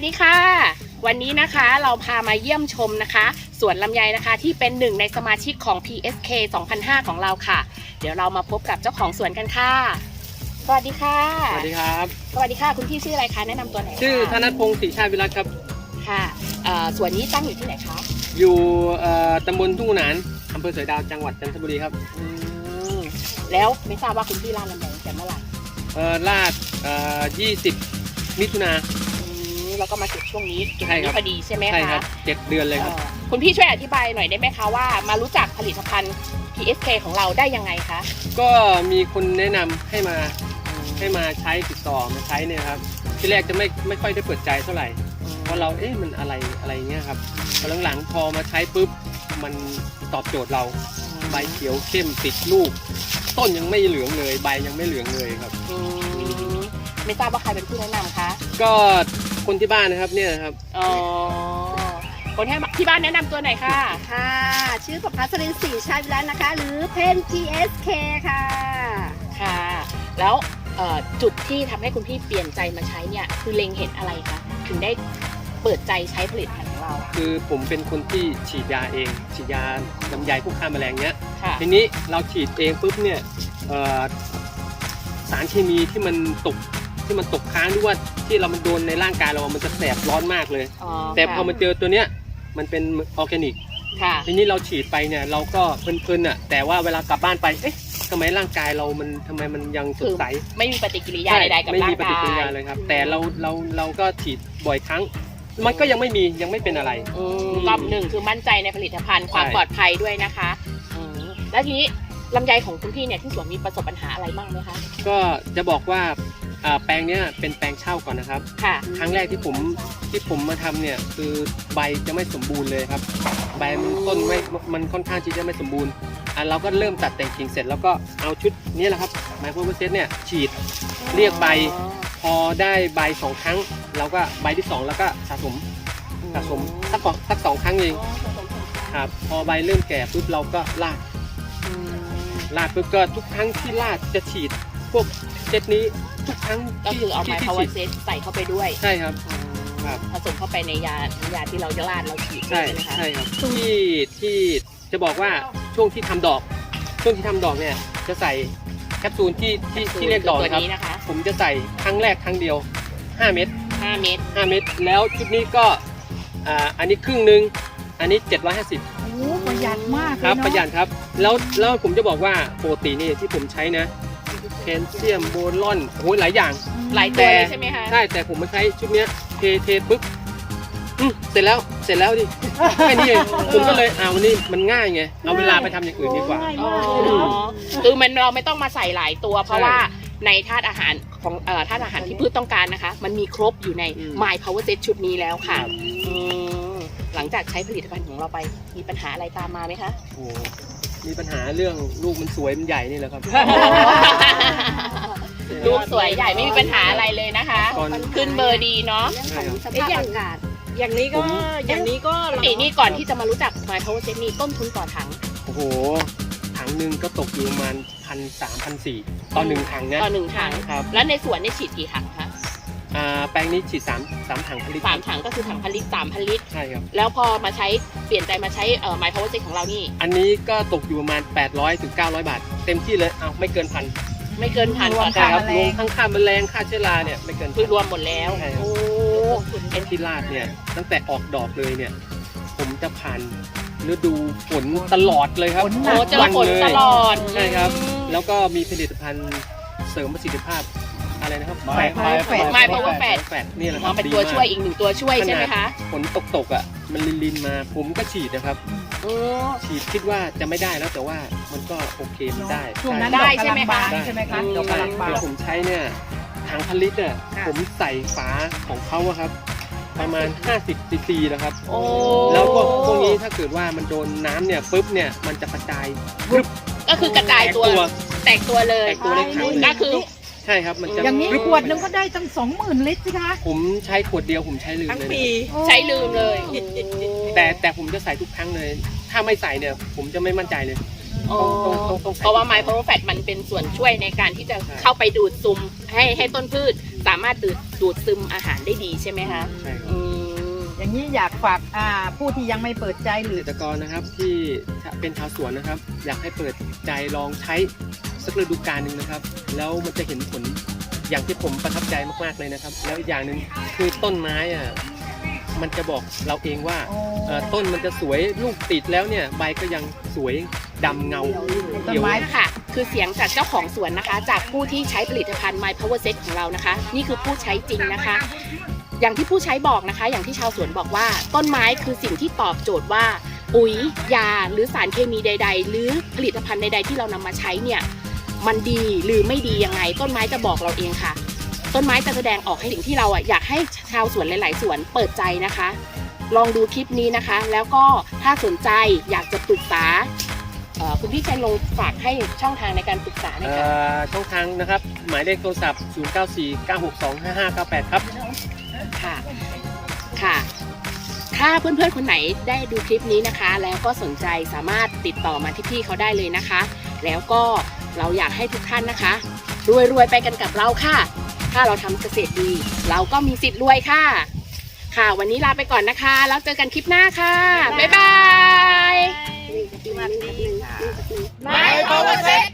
สดีค่ะ วันนี้นะคะเราพามาเยี่ยมชมนะคะสวนลำไยนะคะที่เป็นหนึ่งในสมาชิกของ PSK 2005 ของเราค่ะ เดี๋ยวเรามาพบกับเจ้าของสวนกันค่ะ สวัสดีค่ะ สวัสดีครับ สวัสดีค่ะ คุณพี่ชื่ออะไรคะแนะนำตัวหน่อยค่ะชื่อธนัทพงศ์ศรีชาติวิรัตครับค่ะเอ่อสวนนี้ตั้งอยู่ที่ไหนคะอยู่เอ่อตำบลทุ่งหนานอำเภอเสอยดาวจังหวัดจันทบุรีครับอืมแล้วไม่ทราบว่าคุณพี่ร้านลำไยตั้งแต่เมื่อไหร่เอ่อลาดเอ่อ20 มิถุนาอืม แล้วก็มาเก็บช่วงนี้เก็บใช่วันครันี้บพอดีใช่ไหมใช่คะครับเจ็ดเดือนเลยครับ เอ่อคุณพี่ช่วยอธิบายหน่อยได้ไหมคะว่ามารู้จักผลิตภัณฑ์ PSK ของเราได้ยังไงคะ ก็มีคนแนะนำให้มาให้มาใช้ติดต่อมาใช้เนี่ยครับที่แรกจะไม่ไม่ค่อยได้เปิดใจเท่าไหร่ เพราะเราเอ๊ะมันอะไรอะไรเงี้ยครับพอหลังๆพอมาใช้ปุ๊บมันตอบโจทย์เราใบเขียวเข้มติดลูก ต้นยังไม่เหลืองเลย ใบยังไม่เหลืองเลยครับ อืมไม่ทราบว่าใครเป็นผู้แนะนำคะ ก็ คนที่บ้านนะครับเนี่ยนะครับ อ๋อคนที่ที่บ้านแนะนำตัวหน่อยค่ะ ค่ะ ชื่อประภัสรินศรีชาติวิรัตน์นะคะ หรือเพน GSK ค่ะ ค่ะ แล้วเอ่อจุดที่ทำให้คุณพี่เปลี่ยนใจมาใช้เนี่ย คือเล็งเห็นอะไรคะ ถึงได้เปิดใจใช้ผลิตภัณฑ์ของเรา คือผมเป็นคนที่ฉีดยาเอง ฉีดยาลำไยพวกฆ่าแมลงเนี้ย ค่ะ ทีนี้เราฉีดเองปุ๊บเนี่ยเอ่อสารเคมีที่มันตก ที่มันตกค้างหรือว่าที่เรามันโดนในร่างกายเรามันจะแสบร้อนมากเลย อ๋อแต่พอค่ะมาเจอตัวเนี้ยมันเป็นออร์แกนิก ค่ะ ทีนี้เราฉีดไปเนี่ยเราก็เพลินๆอะแต่ว่าเวลากลับบ้านไปเอ๊ะทำไมร่างกายเรามันทำไมมันยังสดใสไม่มีปฏิกิริยาใดๆกับไม่ร่ามีงปฏิกากิริยายเลยครับ แต่เราเราเราก็ฉีดบ่อยครั้ง มันก็ยังไม่มียังไม่เป็นอะไร อืมรอบหนึ่งคือมั่นใจในผลิตภัณฑ์ความใช่ ปลอดภัยด้วยนะคะอืมแล้วทีนี้ลำไยของคุณพี่เนี่ยที่สวนมีประสบปัญหาอะไรบ้างไหมคะ ก็จะบอกว่า อ่าแปลงเนี้ยเป็นแปลงเช่าก่อนนะครับ ค่ะ ครั้งแรกที่ผมที่ผมมาทำเนี่ยคือใบจะไม่สมบูรณ์เลยครับ ใบมันต้นไม่มันค่อนข้างที่จะไม่สมบูรณ์อะเราก็เริ่มตัดแต่งกิ่งเสร็จแล้วก็เอาชุดนี้แหละครับไมโครเวเซตเนี่ยฉีด เรียกใบ พอได้ใบสองครั้ง เราก็ใบที่สองแล้วก็สะสมสะสมสักสองสักสองครั้งเองครับพอใบเริ่มแก่ปุ๊บเราก็ลาดอืมลาดปุ๊บก็ทุกครั้งที่ลาดจะฉีดพวก เจ็ดนี้ทุกครั้งก็คือเอาไมที่โครที่เวฉีดเซตใส่เข้าไปด้วย ใช่ครับครับผสมเข้าไปในยายาที่เราจะราดเราฉีดใช่ใช่ไหมคะใช่ครับที่ที่จะบอกว่าช่วงที่ทำดอก ช่วงที่ทำดอกเนี่ยจะใส่แคปซูลที่ที่ที่เรียกดอกตัวนะครับ นี้นะคะผมจะใส่ครั้งแรกครั้งเดียว 5 เม็ด5เม็ด5เม็ดแล้วชุดนี้ก็อ่าอันนี้ครึ่งหนึ่งอันนี้ 750 โอ้ประหยัดมากครับประหยัดครับแล้วแล้วผมจะบอกว่าปกตินี่ที่ผมใช้นะ แคลเซียมโบรอนโอ้ยหลายอย่างหลายตัวเลยใช่ไหมคะใช่แต่ผมมาใช้ชุดเนี้ยเทเทปุ๊บอืมเสร็จแล้วเสร็จแล้วดิแค่นี้เองผมก็เลยเอาวันนี้มันง่ายไงเอาเวลาไปทำอย่างอื่นดีกว่าง่ายอ๋อมากเลยเนาะคือมันเราไม่ต้องมาใส่หลายตัว เพราะใช่ว่าในธาตุอาหารของเอ่อธาตุอาหารที่พืชต้องการนะคะ มันมีครบอยู่ใน อืม My Power Set ชุดนี้แล้วค่ะครับอืม หลังจากใช้ผลิตภัณฑ์ของเราไป มีปัญหาอะไรตามมาไหมคะ โอ้โหมีปัญหาเรื่องลูกมันสวยมันใหญ่นี่แหละครับ ลูกสวยใหญ่ไม่มีปัญหาอะไรเลยนะคะ ตอน ขึ้นเบอร์ดีเนาะเรื่องของสภาพอากาศ อย่างนี้ก็ผม อย่างนี้ก็ปกตินี่ก่อนที่จะมารู้จัก My Power Set นี่ต้นทุนต่อถัง โอ้โห ถังหนึ่งก็ตกอยู่ประมาณพันสามพันสี่ต่อหนึ่งถังนะต่อหนึ่งถัง ครับ แล้วในสวนเนี่ยฉีดกี่ถังคะ อ่าแปลงนี้ฉีดสามสามถังผลิตสามถังก็คือถังพันลิตรสามพันลิตร ใช่ครับ แล้วพอมาใช้เปลี่ยนใจมาใช้เอ่อ My Power Set ของเรานี่ อันนี้ก็ตกอยู่ประมาณ 800ถึง900 บาท เต็มที่เลยเอาไม่เกินพันไม่เกินพันต่อใช่ถังครับรวมทั้งค่าแมลงค่าเชื้อราเนี่ยไม่เกินคือรวมหมดแล้ว ใช่ครับ โอ้เอ็นที่ลาดเนี่ยตั้งแต่ออกดอกเลยเนี่ย ผมจะผ่านฤดูฝนตลอดเลยครับฝนหโอ้นักเจอฝนตลอดใช่ครับอืมแล้วก็มีผลิตภัณฑ์เสริมประสิทธิภาพ อะไรนะครับ My Power Fat My Power Fat แฟตนี่แหละคอ๋รัอบเป็นตัวดีมากช่วยอีกหนึ่งตัวช่วยใช่ไหมคะฝนตกตกๆอะมันลินลินๆมาผมก็ฉีดนะครับ โอ้ ฉีดคิดว่าจะไม่ได้แล้วแต่ว่ามันก็โอเคมันได้ช่วงนั้นได้ดอกใช่กำไหมลังคะบานใช่ไหมคะอืมดอกกำลังบานเดี๋ยวผมใช้เนี่ยถังพลิตเนี่ยค่ะ ผมใส่ฝาของเขาอะครับ ประมาณ 50ซีซีนะครับ โอ้ แล้วพวกพวกนี้ถ้าเกิดว่ามันโดนน้ำเนี่ยปุ๊บเนี่ยมันจะกระจายรึบก็คือกระจายตัว แตกตัวแตกตัวเลยแตกตัวในถังเลย ก็คือใช่ครับมันจะอย่างนี้รึบขวดนึงก็ได้ตั้งสองหมื่นลิตรสิคะ ผมใช้ขวดเดียวผมใช้ลืมทั้งเลยปีนะใช้ลืมเลย แต่แต่ผมจะใส่ทุกครั้งเลย ถ้าไม่ใส่เนี่ย ผมจะไม่มั่นใจเลยโอ้ต้องต้องต้องใส่เพราะว่า My Power Fat มันเป็นส่วนช่วยในการที่จะใช่เข้าไปดูดซึมให้ให้ต้นพืชสามารถดูดดูดซึมอาหารได้ดีใช่ไหมคะใช่ครับอืมอย่างนี้อยากฝากอ่าผู้ที่ยังไม่เปิดใจหเกรือษตรกรนะครับที่เป็นชาวสวนนะครับ อยากให้เปิดใจลองใช้ สักฤดูกาลหนึ่งนะครับ แล้วมันจะเห็นผลอย่างที่ผมประทับใจมากๆเลยนะครับ แล้วอีกอย่างหนึ่งคือต้นไม้อะมันจะบอกเราเองว่าเอ่อต้นมันจะสวยลูกติดแล้วเนี่ยใบก็ยังสวยดำเงาต้นไม้ค่ะ คือเสียงจากเจ้าของสวนนะคะ จากผู้ที่ใช้ผลิตภัณฑ์ My Power Set ของเรานะคะ นี่คือผู้ใช้จริงนะคะ อย่างที่ผู้ใช้บอกนะคะ อย่างที่ชาวสวนบอกว่า ต้นไม้คือสิ่งที่ตอบโจทย์ว่า ปุ๋ยยาหรือสารเคมีใด ๆ หรือผลิตภัณฑ์ใด ๆ ที่เรานำมาใช้เนี่ย มันดีหรือไม่ดียังไง ต้นไม้จะบอกเราเองค่ะ ต้นไม้จะแสดงออกให้สิ่งที่เราอะอยากให้ชาวสวนหลาย ๆ สวนเปิดใจนะคะ ลองดูคลิปนี้นะคะ แล้วก็ถ้าสนใจอยากจะปรึกษาเอ่อคุณพี่ชัยลงฝากให้ช่องทางในการปรึกษาหน่อยเอ่ค่ะอช่องทางนะครับ หมายเลขโทรศัพท์ 0949625598 ครับค่ะค่ะถ้าเพื่อนๆ คนไหนได้ดูคลิปนี้นะคะ แล้วก็สนใจสามารถติดต่อมาที่พี่เขาได้เลยนะคะ แล้วก็ เราอยากให้ทุกท่านนะคะรวยๆไปกันกับเราค่ะ ถ้าเราทำเกษตรดี เราก็มีสิทธิ์รวยค่ะ ค่ะ วันนี้ลาไปก่อนนะคะ แล้วเจอกันคลิปหน้าค่ะ บ๊ายบายนี่จะปีวันนี้ค่ะ My Power Set